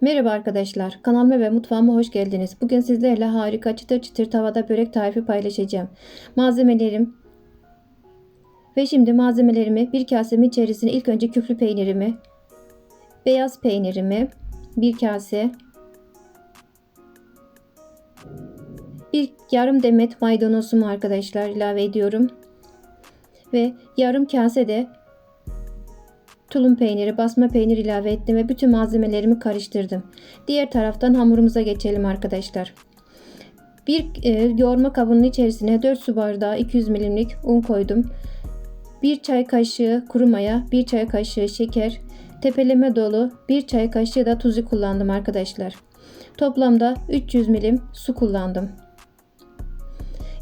Merhaba arkadaşlar, kanalıma ve mutfağıma hoş geldiniz. Bugün sizlerle harika çıtır çıtır tavada börek tarifi paylaşacağım. Malzemelerim ve şimdi malzemelerimi bir kasemin içerisine ilk önce küflü peynirimi, beyaz peynirimi, bir kase, bir yarım demet maydanozumu arkadaşlar ilave ediyorum. Ve yarım kase de tulum peyniri, basma peynir ilave ettim ve bütün malzemelerimi karıştırdım. Diğer taraftan hamurumuza geçelim arkadaşlar. Bir e, yoğurma kabının içerisine 4 su bardağı 200 milimlik un koydum. 1 çay kaşığı kuru maya, 1 çay kaşığı şeker, tepeleme dolu 1 çay kaşığı da tuzu kullandım arkadaşlar. Toplamda 300 milim su kullandım.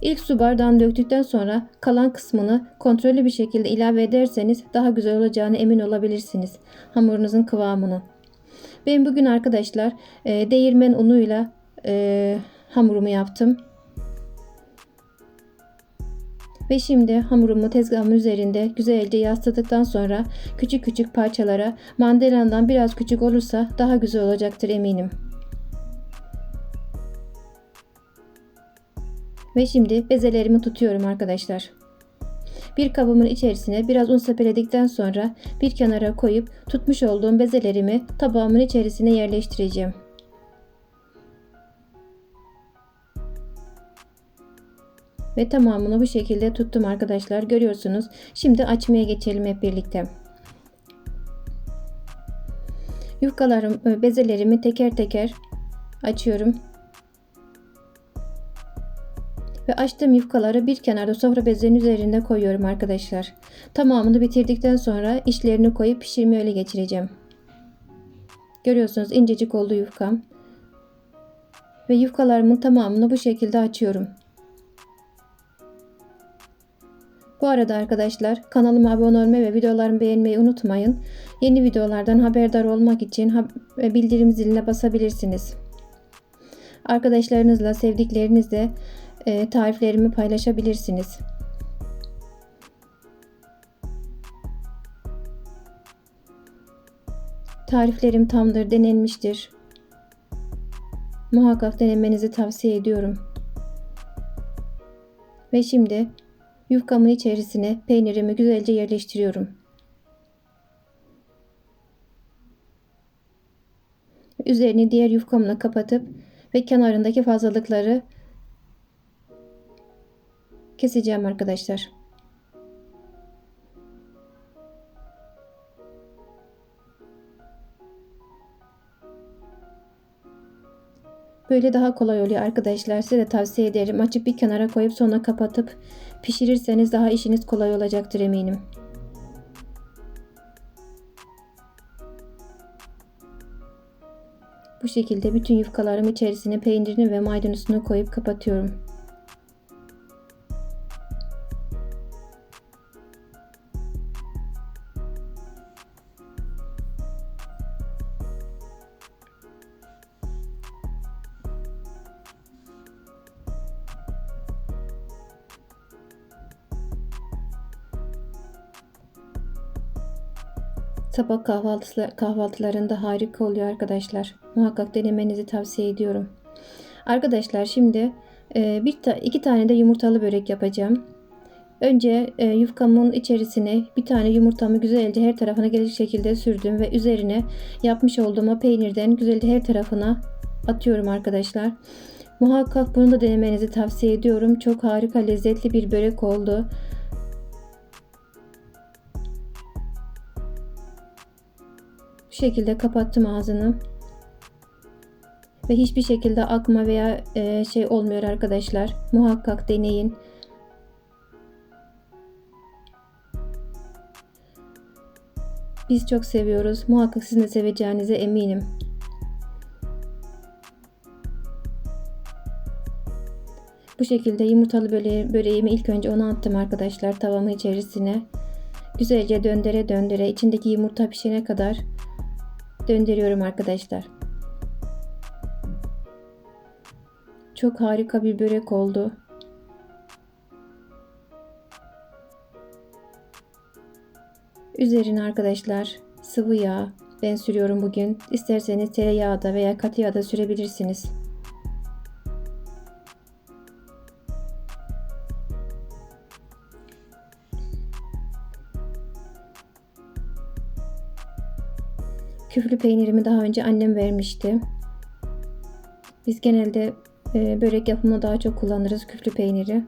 İlk su bardağını döktükten sonra kalan kısmını kontrollü bir şekilde ilave ederseniz daha güzel olacağını emin olabilirsiniz. Hamurunuzun kıvamını. Ben bugün arkadaşlar e, değirmen unuyla e, hamurumu yaptım. Ve şimdi hamurumu tezgahımın üzerinde güzelce yasladıktan sonra küçük küçük parçalara mandalina'dan biraz küçük olursa daha güzel olacaktır eminim. Ve şimdi bezelerimi tutuyorum arkadaşlar. Bir kabımın içerisine biraz un sepeledikten sonra bir kenara koyup tutmuş olduğum bezelerimi tabağımın içerisine yerleştireceğim. Ve tamamını bu şekilde tuttum arkadaşlar. Görüyorsunuz. Şimdi açmaya geçelim hep birlikte. Yufkalarım, bezelerimi teker teker açıyorum ve açtığım yufkaları bir kenarda sofra bezlerinin üzerinde koyuyorum arkadaşlar. Tamamını bitirdikten sonra işlerini koyup pişirmeye öyle geçireceğim. Görüyorsunuz incecik oldu yufkam. Ve yufkalarımın tamamını bu şekilde açıyorum. Bu arada arkadaşlar kanalıma abone olmayı ve videolarımı beğenmeyi unutmayın. Yeni videolardan haberdar olmak için bildirim ziline basabilirsiniz. Arkadaşlarınızla, sevdiklerinizle tariflerimi paylaşabilirsiniz. Tariflerim tamdır, denenmiştir. Muhakkak denemenizi tavsiye ediyorum. Ve şimdi yufkamın içerisine peynirimi güzelce yerleştiriyorum. Üzerini diğer yufkamla kapatıp ve kenarındaki fazlalıkları keseceğim arkadaşlar. Böyle daha kolay oluyor arkadaşlar. Size de tavsiye ederim. Açıp bir kenara koyup sonra kapatıp pişirirseniz daha işiniz kolay olacaktır eminim. Bu şekilde bütün yufkalarımı içerisine peynirini ve maydanozunu koyup kapatıyorum. Sabah kahvaltısı, kahvaltılarında harika oluyor arkadaşlar. Muhakkak denemenizi tavsiye ediyorum. Arkadaşlar şimdi e, bir ta, iki tane de yumurtalı börek yapacağım. Önce e, yufkamın içerisine bir tane yumurtamı güzelce her tarafına gelecek şekilde sürdüm ve üzerine yapmış olduğum peynirden güzelce her tarafına atıyorum arkadaşlar. Muhakkak bunu da denemenizi tavsiye ediyorum. Çok harika lezzetli bir börek oldu. Bu şekilde kapattım ağzını. Ve hiçbir şekilde akma veya e, şey olmuyor arkadaşlar. Muhakkak deneyin. Biz çok seviyoruz. Muhakkak sizin de seveceğinize eminim. Bu şekilde yumurtalı böre böreğimi ilk önce ona attım arkadaşlar tavamın içerisine. Güzelce döndüre döndüre içindeki yumurta pişene kadar döndürüyorum arkadaşlar. Çok harika bir börek oldu. Üzerine arkadaşlar sıvı yağ, ben sürüyorum bugün. İsterseniz tereyağda veya katı yağda sürebilirsiniz. Küflü peynirimi daha önce annem vermişti. Biz genelde e, börek yapımında daha çok kullanırız küflü peyniri.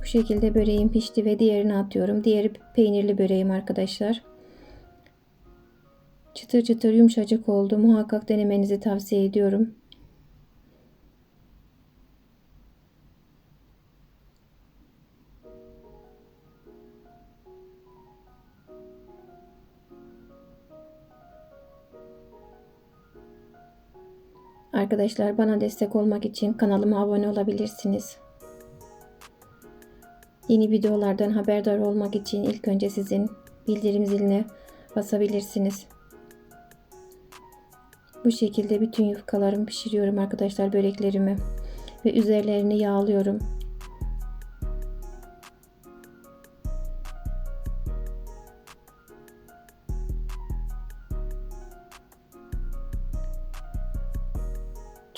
Bu şekilde böreğim pişti ve diğerini atıyorum. Diğeri peynirli böreğim arkadaşlar. Çıtır çıtır yumuşacık oldu. Muhakkak denemenizi tavsiye ediyorum. Arkadaşlar bana destek olmak için kanalıma abone olabilirsiniz. Yeni videolardan haberdar olmak için ilk önce sizin bildirim ziline basabilirsiniz. Bu şekilde bütün yufkalarımı pişiriyorum arkadaşlar böreklerimi ve üzerlerini yağlıyorum.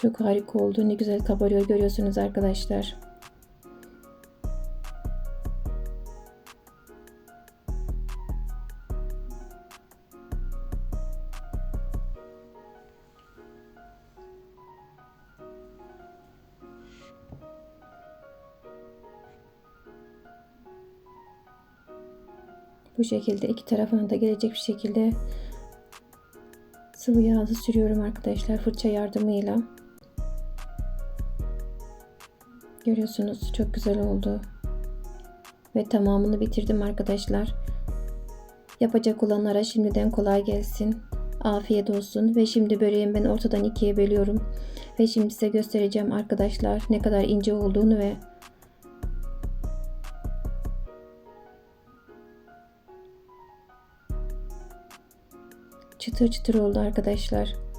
Çok harika oldu. Ne güzel kabarıyor görüyorsunuz arkadaşlar. Bu şekilde iki tarafına da gelecek bir şekilde sıvı yağlı sürüyorum arkadaşlar fırça yardımıyla. Görüyorsunuz çok güzel oldu. Ve tamamını bitirdim arkadaşlar. Yapacak olanlara şimdiden kolay gelsin. Afiyet olsun. Ve şimdi böreğimi ben ortadan ikiye bölüyorum. Ve şimdi size göstereceğim arkadaşlar ne kadar ince olduğunu ve çıtır çıtır oldu arkadaşlar.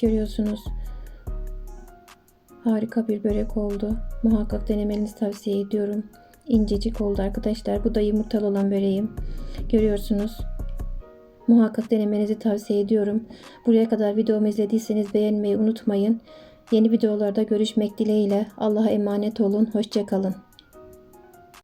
Görüyorsunuz. Harika bir börek oldu. Muhakkak denemenizi tavsiye ediyorum. İncecik oldu arkadaşlar. Bu da yumurtalı olan böreğim. Görüyorsunuz. Muhakkak denemenizi tavsiye ediyorum. Buraya kadar videomu izlediyseniz beğenmeyi unutmayın. Yeni videolarda görüşmek dileğiyle. Allah'a emanet olun. Hoşçakalın.